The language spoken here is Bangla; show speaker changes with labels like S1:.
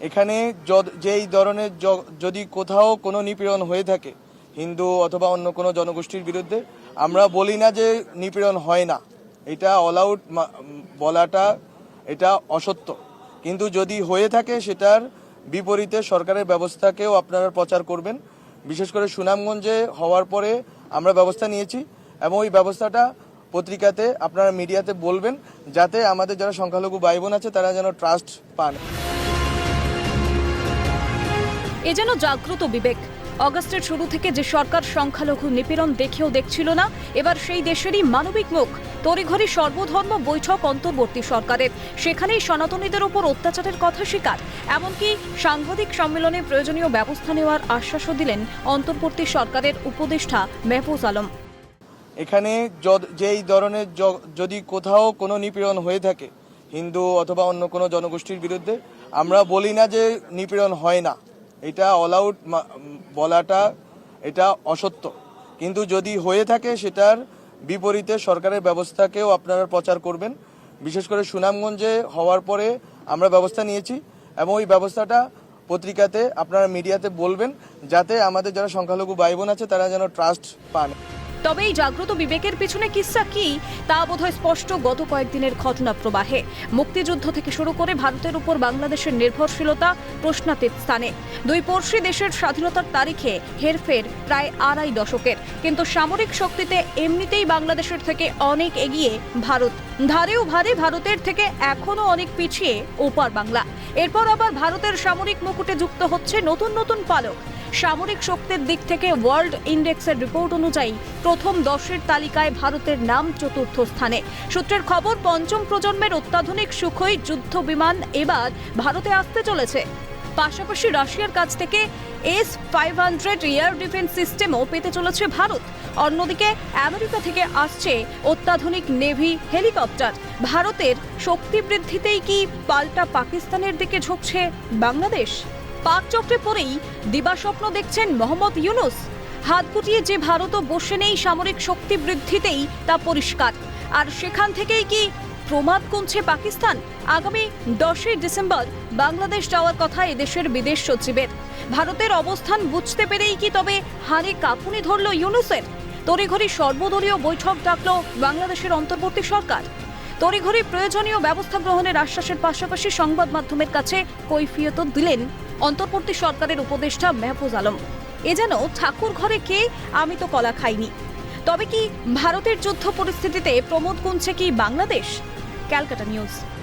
S1: এখানে যেই ধরনের যদি কোথাও কোনো নিপীড়ন হয়ে থাকে, হিন্দু অথবা অন্য কোনো জনগোষ্ঠীর বিরুদ্ধে, আমরা বলি না যে নিপীড়ন হয় না। এটা অল আউট বলাটা, এটা অসত্য। কিন্তু যদি হয়ে থাকে, সেটার বিপরীতে সরকারের ব্যবস্থাকেও আপনারা প্রচার করবেন। বিশেষ করে সুনামগঞ্জে হওয়ার পরে আমরা ব্যবস্থা নিয়েছি এবং ওই ব্যবস্থাটা পত্রিকাতে আপনারা মিডিয়াতে বলবেন, যাতে আমাদের যারা সংখ্যালঘু ভাই বোন আছে, তারা যেন ট্রাস্ট পান।
S2: এ যেন জাগ্রত বিবেক। অগস্টের শুরু থেকে যে সরকার সংখ্যালঘু নিপীড়ন দেখেও দেখছিল না, এবার সেই দেশেরই মানবিক মুখ। তড়িঘড়ি সর্বধর্ম বৈঠক অন্তর্বর্তী সরকারের। সেখানেই সনাতনীদের ওপর অত্যাচারের কথা স্বীকার। এমনকি সাংবাদিক সম্মেলনে প্রয়োজনীয় ব্যবস্থা নেওয়ার আশ্বাসও দিলেন অন্তর্বর্তী সরকারের উপদেষ্টা মেহফুজ আলম।
S1: এখানে যেই ধরনের যদি কোথাও কোনো নিপীড়ন হয়ে থাকে, হিন্দু অথবা অন্য কোনো জনগোষ্ঠীর বিরুদ্ধে, আমরা বলি না যে নিপীড়ন হয় না। এটা অল আউট বলাটা এটা অসত্য। কিন্তু যদি হয়ে থাকে সেটার বিপরীতে সরকারের ব্যবস্থাকেও আপনারা প্রচার করবেন। বিশেষ করে সুনামগঞ্জে হওয়ার পরে আমরা ব্যবস্থা নিয়েছি এবং ওই ব্যবস্থাটা পত্রিকাতে আপনারা মিডিয়াতে বলবেন যাতে আমাদের যারা সংখ্যালঘু ভাই বোন আছে তারা যেন ট্রাস্ট পান।
S2: তবে এই জাগ্রত বিবেকের পিছনে কিস্সা কি, তা বোধহয় স্পষ্ট গত কয়েকদিনের ঘটনা প্রবাহে মুক্তিযুদ্ধ থেকে শুরু করে ভারতের উপর বাংলাদেশের নির্ভরশীলতা প্রশ্নাতীত স্থানে। দুই পড়শি দেশের স্বাধীনতার তারিখে হেরফের প্রায় আড়াই দশকের। কিন্তু সামরিক শক্তিতে এমনিতেই বাংলাদেশের থেকে অনেক এগিয়ে ভারত। ধারেও ভারে ভারতের থেকে এখনও অনেক পিছিয়ে ওপার বাংলা। এরপর আবার ভারতের সামরিক মুকুটে যুক্ত হচ্ছে নতুন নতুন পালক। সামরিক শক্তির দিক থেকে ওয়ার্ল্ড ইন্ডেক্সের রিপোর্ট অনুযায়ী প্রথম দশের তালিকায় ভারতের নাম চতুর্থ স্থানে। সূত্রের খবর, পঞ্চম প্রজন্মের অত্যাধুনিক সুখই যুদ্ধ বিমান এবার ভারতে আসতে চলেছে। পাশাপাশি রাশিয়ার কাছ থেকে S five hundred air defence সিস্টেমও পেতে চলেছে ভারত। অন্যদিকে, আমেরিকা থেকে আসছে অত্যাধুনিক নেভি হেলিকপ্টার। ভারতের শক্তি বৃদ্ধিতেই কি পাল্টা পাকিস্তানের দিকে ঝুঁকছে বাংলাদেশ? পাক চক্রে পরেই দিবাস্বপ্ন দেখছেন মোহাম্মদ ইউনুস। হাত গুটিয়ে যে ভারতও বসে নেই সামরিক শক্তি বৃদ্ধিতেই তা পরিষ্কার। আর সেখান থেকেই কি প্রমাদ কমছে পাকিস্তান? আগামী দশই ডিসেম্বর বাংলাদেশ যাওয়ার কথা এদেশের বিদেশ সচিবের। ভারতের অবস্থান বুঝতে পেরেই কি তবে হারে কাঁপুনি ধরল ইউনুসের? তড়িঘড়ি সর্বদলীয় বৈঠক ডাকল বাংলাদেশের অন্তর্বর্তী সরকার। তড়িঘড়ি প্রয়োজনীয় ব্যবস্থা গ্রহণের আশ্বাসের পাশাপাশি সংবাদ মাধ্যমের কাছে কৈফিয়ত দিলেন অন্তর্বর্তী সরকারের উপদেষ্টা মেহফুজ আলম। এ যেন ঠাকুর ঘরে কে, আমি তো কলা খাইনি। তবে কি ভারতের যুদ্ধ পরিস্থিতিতে প্রমোদ গুনছে কি বাংলাদেশ? ক্যালকাটা নিউজ।